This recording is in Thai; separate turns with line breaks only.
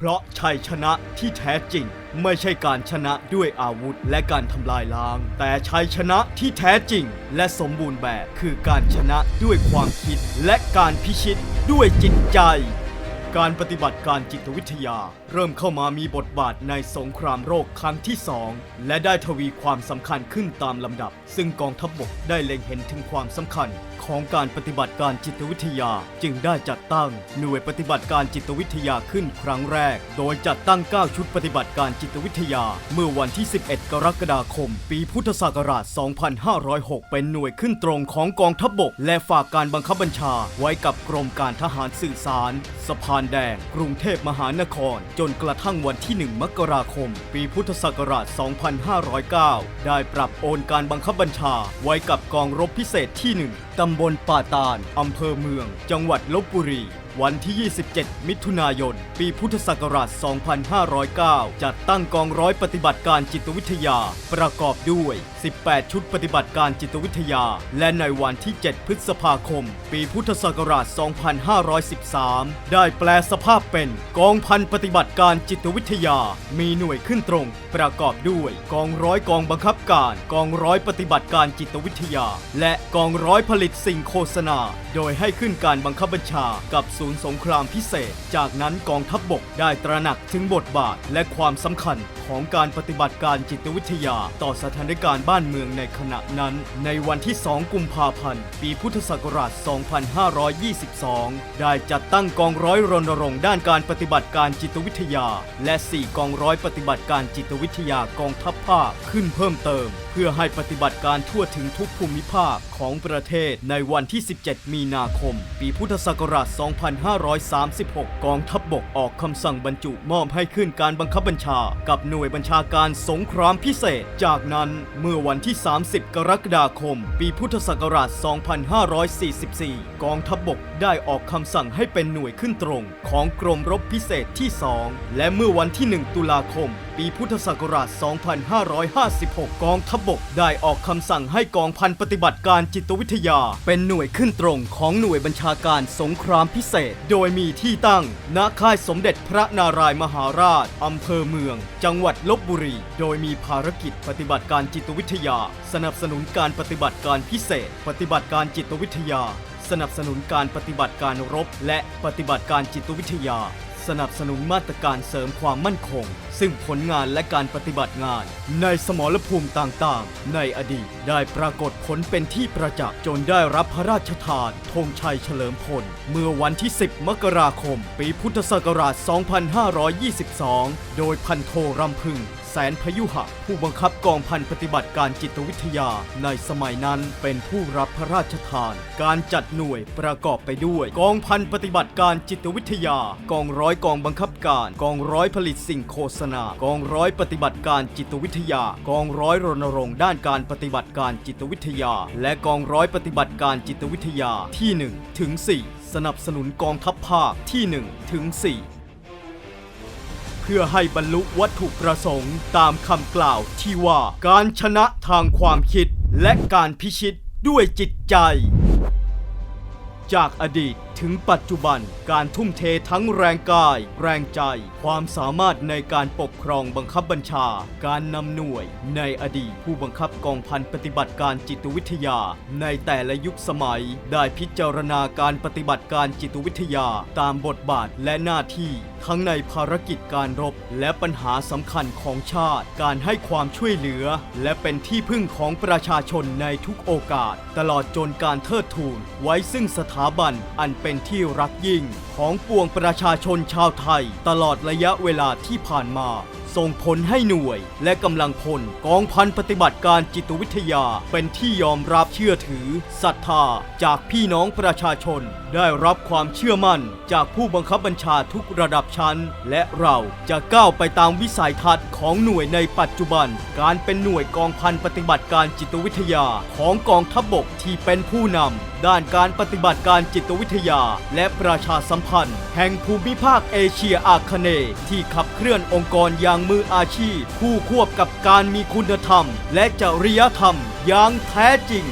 เพราะชัยชนะที่แท้จริง ไม่ใช่การชนะด้วยอาวุธและการทำลายล้าง แต่ชัยชนะที่แท้จริง และสมบูรณ์แบบคือการชนะด้วยความคิด และการพิชิตด้วยจิตใจ การปฏิบัติการจิตวิทยา เริ่มเข้ามามีบทบาทในสงครามโรคครั้งที่สองและได้ทวีความสำคัญขึ้นตามลำดับ ซึ่งกองทัพบกได้เล็งเห็นถึงความสำคัญ ของการปฏิบัติการจิตวิทยา จึงได้จัดตั้งหน่วยปฏิบัติการจิตวิทยาขึ้นครั้งแรก โดยจัดตั้ง 9 ชุดปฏิบัติการจิตวิทยา เมื่อวันที่ 11 กรกฎาคม ปีพุทธศักราช 2506 เป็นหน่วยขึ้นตรงของกองทัพบกและฝากการบังคับบัญชาไว้กับกรมการทหารสื่อสารสะพานแดง กรุงเทพมหานคร จนกระทั่งวันที่ 1 มกราคม ปีพุทธศักราช 2509 ได้ปรับโอนการบังคับบัญชาไว้กับกองรบพิเศษที่ 1 ตำบลป่าตาล อำเภอเมือง จังหวัดลบบุรี วันที่ 27 มิถุนายน ปีพุทธศักราช 2509 จัดตั้งกองร้อยปฏิบัติการจิตวิทยา ประกอบด้วย 18 ชุดปฏิบัติการจิตวิทยา และในวันที่ 7 พฤษภาคม ปีพุทธศักราช 2513 ได้แปลสภาพเป็นกองพันปฏิบัติการจิตวิทยา มีหน่วยขึ้นตรง ประกอบด้วย กองร้อยกองบังคับการ กองร้อยปฏิบัติการจิตวิทยา และกองร้อยผลิตสิ่งโฆษณา โดยให้ขึ้นการบังคับบัญชากับศูนย์สงครามพิเศษ จากนั้นกองทัพบบกได้ตระหนักถึงบทบาทและความสำคัญของการปฏิบัติการจิตวิทยา ต่อสถานการณ์บ้านเมืองในขณะนั้น ในวันที่ 2 กุมภาพันธ์ ปีพุทธศักราช 2522 ได้จัดตั้งกองร้อยรณรงค์ด้านการปฏิบัติการจิตวิทยา และ 4 กองร้อยปฏิบัติการจิตวิทยากองทัพภาคขึ้นเพิ่มเติม พื่อให้ปฏิบัติการทั่วถึงทุกภูมิภาคของประเทศในวันที่ 17 มีนาคม ปีพุทธศักราช 2536 กองทัพบบกออกคำสั่งบรรจุมอบให้ขึ้นการบังคับบัญชา กับหน่วยบัญชาการสงครามพิเศษ จากนั้นเมื่อวันที่ 30 กรกฎาคม ปีพุทธศักราช 2544 กองทัพบบกได้ออกคำสั่งให้เป็นหน่วยขึ้นตรง ของกรมรบพิเศษที่ 2 และเมื่อวันที่ 1 ตุลาคม ปีพุทธศักราช 2556 กองทบบกได้ออกคำสั่งให้กองพันปฏิบัติการจิตวิทยา เป็นหน่วยขึ้นตรงของหน่วยบัญชาการสงครามพิเศษ โดยมีที่ตั้งณค่ายสมเด็จพระนารายมหาราช อำเภอเมือง จังหวัดลบบุรี โดยมีภารกิจปฏิบัติการจิตวิทยา สนับสนุนการปฏิบัติการพิเศษ ปฏิบัติการจิตวิทยา สนับสนุนการปฏิบัติการรบ และปฏิบัติการจิตวิทยา สนับสนุนมาตรการเสริมความมั่นคง ซึ่งผลงานและการปฏิบัติงาน ในสมรภูมิต่างๆ ในอดีตได้ปรากฏผลเป็นที่ประจักษ์จนได้รับพระราชทานธงชัยเฉลิมพล เมื่อวันที่ 10 มกราคม ปีพุทธศักราช 2522 โดยพันโทรำพึง สนพยุหะ ผู้บังคับกองพันปฏิบัติการจิตวิทยา ในสมัยนั้นเป็นผู้รับพระราชทาน การจัดหน่วยประกอบไปด้วย กองพันปฏิบัติการจิตวิทยา กองร้อยกองบังคับการ กองร้อยผลิตสิ่งโฆษณา กองร้อยปฏิบัติการจิตวิทยา กองร้อยรณรงค์ด้านการปฏิบัติการจิตวิทยา และกองร้อยปฏิบัติการจิตวิทยาที่ 1 ถึง 4 สนับสนุนกองทัพภาคที่ 1 ถึง 4 พื่อให้บรรลุวัตถุประสงค์ตามคำกล่าวที่ว่าการชนะทางความคิดและการพิชิตด้วยจิตใจ จากอดีต ถึงปัจจุบันการทุ่มเททั้งแรงกาย แรงใจ ความสามารถในการปกครองบังคับบัญชา การนำหน่วย ในอดีตผู้บังคับกองพันปฏิบัติการจิตวิทยา ในแต่ละยุคสมัย ได้พิจารณาการปฏิบัติการจิตวิทยา ตามบทบาทและหน้าที่ ทั้งในภารกิจการรบ และปัญหาสำคัญของชาติ การให้ความช่วยเหลือ และเป็นที่พึ่งของประชาชนในทุกโอกาส ตลอดจนการเทิดทูนไว้ซึ่งสถาบันอันเป็นที่รักยิ่งของปวงประชาชนชาวไทย ตลอดระยะเวลาที่ผ่านมา ส่งผลให้หน่วย และกำลังพลกองพันปฏิบัติการจิตวิทยาเป็นที่ยอมรับเชื่อถือศรัทธาจากพี่น้องประชาชน ได้รับความเชื่อมั่นจากผู้บังคับบัญชาทุกระดับชั้น และเราจะก้าวไปตามวิสัยทัศน์ของหน่วยในปัจจุบัน การเป็นหน่วยกองพันปฏิบัติการจิตวิทยาของกองทัพบบกที่เป็นผู้นำ ด้านการปฏิบัติการจิตวิทยา และประชาสัมพันธ์ แห่งภูมิภาคเอเชียอาคเนย์ที่ขับเคลื่อนองค์กรอย่างมืออาชีพ คู่ควบกับการมีคุณธรรม และจริยธรรมอย่างแท้จริง